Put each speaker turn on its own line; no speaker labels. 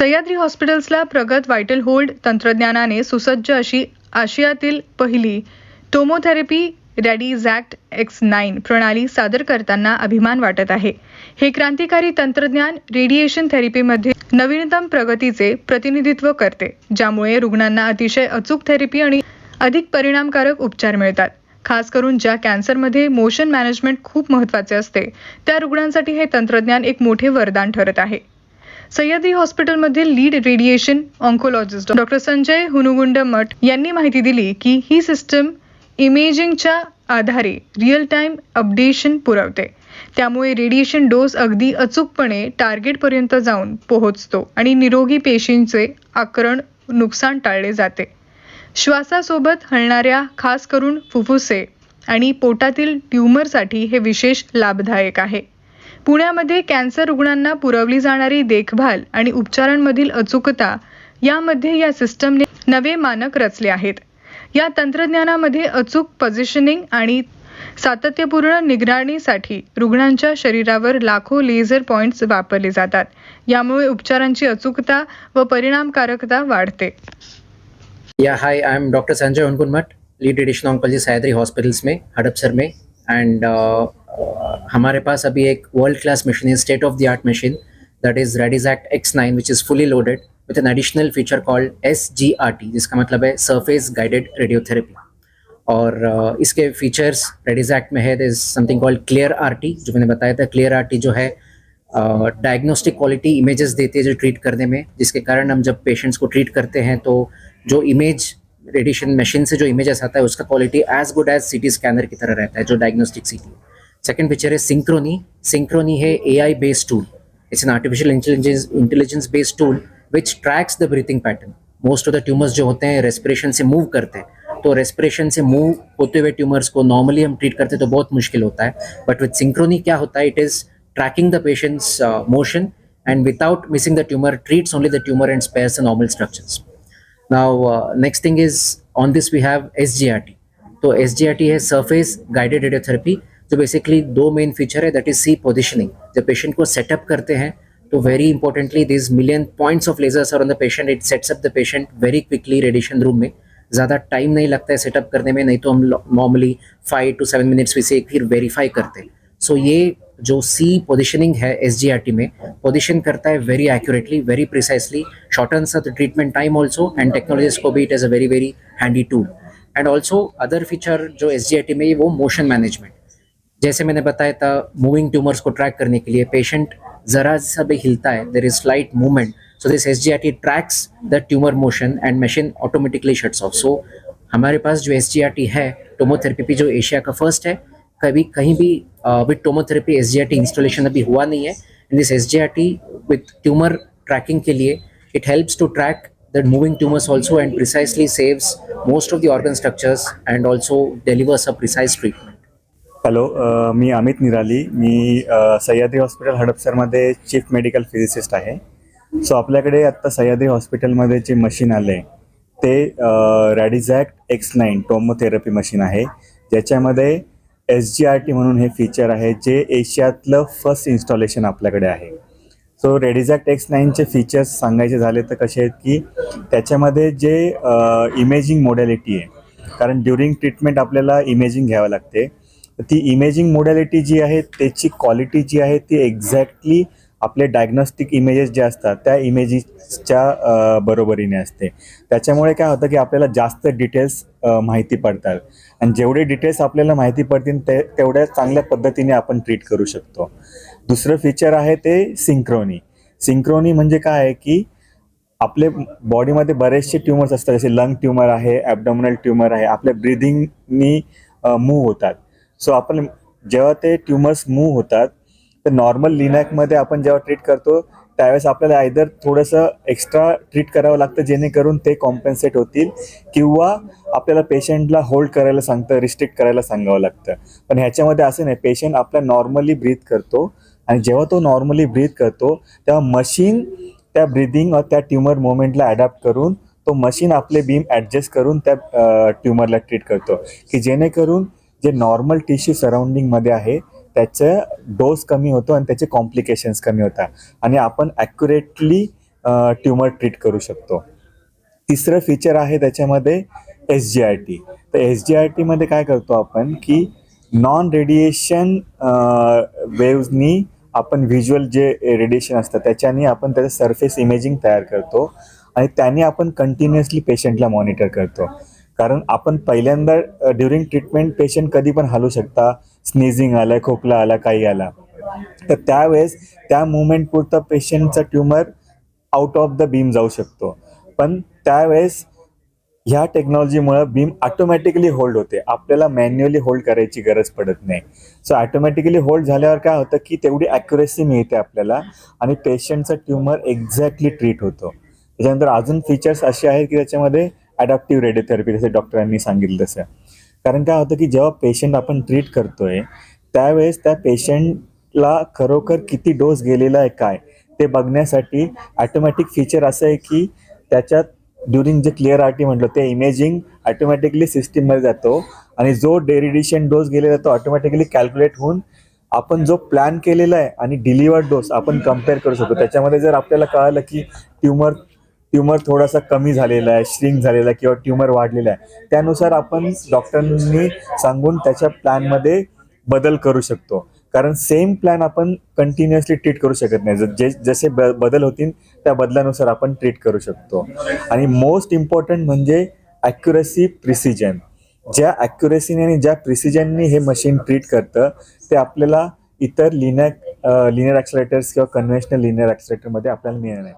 सह्याद्री हॉस्पिटल्सला प्रगत vital hold तंत्रज्ञानाने सुसज्ज अशी आशियातील पहिली टोमोथेरपी रॅडीझॅक्ट एक्स नाईन प्रणाली सादर करताना अभिमान वाटत आहे. हे क्रांतिकारी तंत्रज्ञान रेडिएशन थेरपीमध्ये नवीनतम प्रगतीचे प्रतिनिधित्व करते ज्यामुळे रुग्णांना अतिशय अचूक थेरपी आणि अधिक परिणामकारक उपचार मिळतात. खास करून ज्या कॅन्सरमध्ये मोशन मॅनेजमेंट खूप महत्त्वाचे असते त्या रुग्णांसाठी हे तंत्रज्ञान एक मोठे वरदान ठरत आहे. Sahyadri हॉस्पिटलमधील lead radiation oncologist doctor Sanjay Hunugundmath यांनी माहिती दिली की ही सिस्टम इमेजिंगच्या आधारे रिअल टाइम अपडेशन पुरवते. त्यामुळे रेडिएशन डोस अगदी अचूकपणे टार्गेटपर्यंत जाऊन पोहोचतो आणि निरोगी पेशींचे आकरण नुकसान टाळले जाते. श्वासासोबत हलणाऱ्या खास करून फुफ्फुसे आणि पोटातील ट्यूमरसाठी हे विशेष लाभदायक आहे. पुण्यामध्ये कॅन्सर रुग्णांना पुरवली जाणारी देखभाल आणि उपचारांमधील अचूकता यामध्ये या सिस्टमने नवे मानक रचले आहेत. या तंत्रज्ञानामध्ये अचूक पोझिशनिंग आणि सातत्यपूर्ण निगराणीसाठी रुग्णांच्या शरीरावर लाखो लेझर पॉइंट्स वापरले जातात. यामुळे उपचारांची अचूकता व परिणामकारकता वाढते.
या hi I am doctor Sanjay Hunugundmath lead radiation oncology Sahyadri hospitals में हड़पसर में एंड हमारे पास अभी एक वर्ल्ड क्लास मशीन है state of the art machine that is Radixact X nine which is fully loaded with an additional feature called S G R T जिसका मतलब है सरफेस गाइडेड रेडियोथेरेपी और uh, इसके फीचर्स रेडिजैक्ट में है there is something called clear R T जो मैंने बताया था क्लियर आर टी जो है डायग्नोस्टिक क्वालिटी इमेजेस देती है जो ट्रीट करने में जिसके कारण हम जब पेशेंट्स को ट्रीट करते हैं तो जो इमेज रेडिएशन मशीन से जो इमेजेस आता है उसका quality as good as CT scanner की तरह रहता है जो डायग्नोस्टिक सिटी सेकेंड पिक्चर है सिंक्रोनी सिंक्रोनी है A I based tool it's an artificial intelligence intelligence based tool which tracks the breathing pattern most of the tumours जो होते हैं रेस्पिरेशन से मूव करते हैं. तो रेस्पिरेशन से मूव होते हुए ट्यूमर्स को नॉर्मली हम ट्रीट करते तो बहुत मुश्किल होता है. बट विथ सिंक्रोनी क्या होता है? It is tracking the patient's motion and without missing the tumor treats only the tumor and spares the normal structures. Now uh, next thing is on this we have sgrt तो SGRT है surface guided radiotherapy जो basically दो main feature है that is C positioning जब patient को setup करते हैं तो very importantly this million points of lasers और on the patient it sets up the patient very quickly radiation room में. ज़्यादा टाइम नहीं लगता है सेटअप करने में नहीं तो हम normally five to seven minutes में से फिर वेरीफाई करते हैं. सो so, ये जो सी पोजिशनिंग है एस में पोजिशन करता है very accurately very precisely short shortens the treatment time also and technologies को भी it is a very very handy tool and also other feature जो एस में वो मोशन मैनेजमेंट जैसे मैंने बताया था मूविंग ट्यूमर्स को ट्रैक करने के लिए पेशेंट जरा सा भी हिलता है there is slight movement so this S G R T tracks the tumour motion and machine automatically shuts off so हमारे पास जो एस जी आर टी है टोमोथेरेपी भी जो एशिया का फ़र्स्ट है, कभी कहीं भी with tomotherapy S G R T installation अभी हुआ नहीं है. In this S G R T with tumour tracking के लिए it helps to track the moving tumours also and precisely saves most of the organ structures and also delivers a precise treatment
hello uh, मी अमित निराली. मी uh, Sahyadri hospital हडपसरमध्ये chief medical physicist आहे. So आपल्याकडे आत्ता सह्याद्री हॉस्पिटलमध्ये जे machine आलं आहे ते Radixact X nine tomotherapy machine आहे. ज्याच्यामध्ये एस जी आर टी म्हणून हे फीचर आहे जे एशियातलं फर्स्ट इन्स्टॉलेशन आपल्याकडे आहे. सो रेडिझॅक्ट एक्स नाईनचे फीचर्स सांगायचे झाले तर कसे आहेत की त्याच्यामध्ये जे uh, इमेजिंग मोडॅलिटी आहे कारण ड्युरिंग ट्रीटमेंट आपल्याला इमेजिंग घ्यावं लागते. ती इमेजिंग मोडॅलिटी जी आहे त्याची क्वालिटी जी आहे ती एक्झॅक्टली आपले डायग्नोस्टिक इमेजेस जे असतात त्या इमेजेसच्या बरोबरीने असते. त्याच्यामुळे काय होतं की आपल्याला जास्त डिटेल्स माहिती पडतात. आणि जेवढे डिटेल्स आपल्याला माहिती पडतील ते तेवढ्या चांगल्या पद्धतीने आपण ट्रीट करू शकतो. दुसरं फीचर आहे ते सिंक्रोनी सिंक्रोनी म्हणजे काय आहे की आपले बॉडीमध्ये बरेचसे ट्युमर्स असतात जसे लंग ट्युमर आहे ॲबडॉमिनल ट्युमर आहे आपल्या ब्रिदिंगनी मूव्ह होतात. सो आपण जेव्हा ते ट्युमर्स मूव्ह होतात तर नॉर्मल लिनॅकमध्ये आपण जेव्हा ट्रीट करतो त्यावेळेस आपल्याला आयदर थोडंसं एक्स्ट्रा ट्रीट करावं लागतं जेणेकरून ते कॉम्पेन्सेट होतील किंवा आपल्याला पेशंटला होल्ड करायला सांगतं रिस्ट्रिक्ट करायला सांगावं लागतं. पण ह्याच्यामध्ये असं नाही पेशंट आपल्या नॉर्मली ब्रीथ करतो आणि जेव्हा तो नॉर्मली ब्रीथ करतो तेव्हा मशीन त्या ब्रिदिंग त्या ट्युमर मोमेंटला अडॅप्ट करून तो मशीन आपले बीम ॲडजस्ट करून त्या ट्युमरला ट्रीट करतो. की जेणेकरून जे नॉर्मल टिश्यू सराउंडिंगमध्ये आहे त्याचं डोस कमी होतो आणि त्याचे कॉम्प्लिकेशन्स कमी होतात. आणि आपण ॲक्युरेटली ट्युमर ट्रीट करू शकतो. तिसरं फीचर आहे त्याच्यामध्ये एस जी आर टी तर एस जी आर टीमध्ये काय करतो आपण की नॉन रेडिएशन वेव्हनी आपण व्हिज्युअल जे रेडिएशन असतं त्याच्याने आपण त्याचं सरफेस इमेजिंग तयार करतो आणि त्याने आपण कंटिन्युअसली पेशंटला मॉनिटर करतो. कारण आपण पहिल्यांदा ड्युरिंग ट्रीटमेंट पेशंट कधी पण हलू शकता. स्नेझिंग आलं खोकला आला काही आला. तर त्यावेळेस त्या मुवमेंट पुरता पेशंटचा tumour out of the beam जाऊ शकतो. पण त्यावेळेस ह्या टेक्नॉलॉजीमुळं बीम ऑटोमॅटिकली होल्ड होते. आपल्याला मॅन्युअली होल्ड करायची गरज पडत नाही. सो ऑटोमॅटिकली होल्ड झाल्यावर काय होतं की तेवढी ॲक्युरेसी मिळते आपल्याला आणि पेशंटचा ट्युमर एक्झॅक्टली ट्रीट होतो. त्याच्यानंतर अजून फीचर्स असे आहेत की त्याच्यामध्ये अडॅप्टिव्ह रेडिओथेरपी जसं डॉक्टरांनी सांगितलं तसं. कारण काय होतं की जेव्हा पेशंट आपण ट्रीट करतोय त्यावेळेस त्या पेशंटला खरोखर किती डोस गेलेला आहे काय ते बघण्यासाठी ॲटोमॅटिक फीचर असं आहे की त्याच्यात ड्युरिंग जे क्लिअर आर टी म्हटलं ते इमेजिंग ऑटोमॅटिकली सिस्टीममध्ये जातो आणि जो डेरिडिशन डोस गेलेला तो ऑटोमॅटिकली कॅल्क्युलेट होऊन आपण जो प्लॅन केलेला आहे आणि डिलिव्हर्ड डोस आपण कंपेअर करू शकतो. त्याच्यामध्ये जर आपल्याला कळालं की ट्युमर ट्युमर थोडासा कमी झालेला आहे श्रिंक झालेला आहे किंवा ट्युमर वाढलेला आहे. त्यानुसार आपण डॉक्टरांनी सांगून त्याच्या प्लॅनमध्ये बदल करू शकतो. कारण सेम प्लॅन आपण कंटिन्युअसली ट्रीट करू शकत नाही. ज- जे जसे ब बदल होतील त्या बदलानुसार आपण ट्रीट करू शकतो. आणि मोस्ट इम्पॉर्टंट म्हणजे ॲक्युरसी प्रिसिजन ज्या ॲक्युरेसीने आणि ज्या प्रिसिजननी हे मशीन ट्रीट करतं ते आपल्याला इतर लिनॅक लिनियर ॲक्सलेटर्स किंवा कन्व्हेन्शनल लिनियर ॲक्सलेटरमध्ये आपल्याला मिळणार नाही.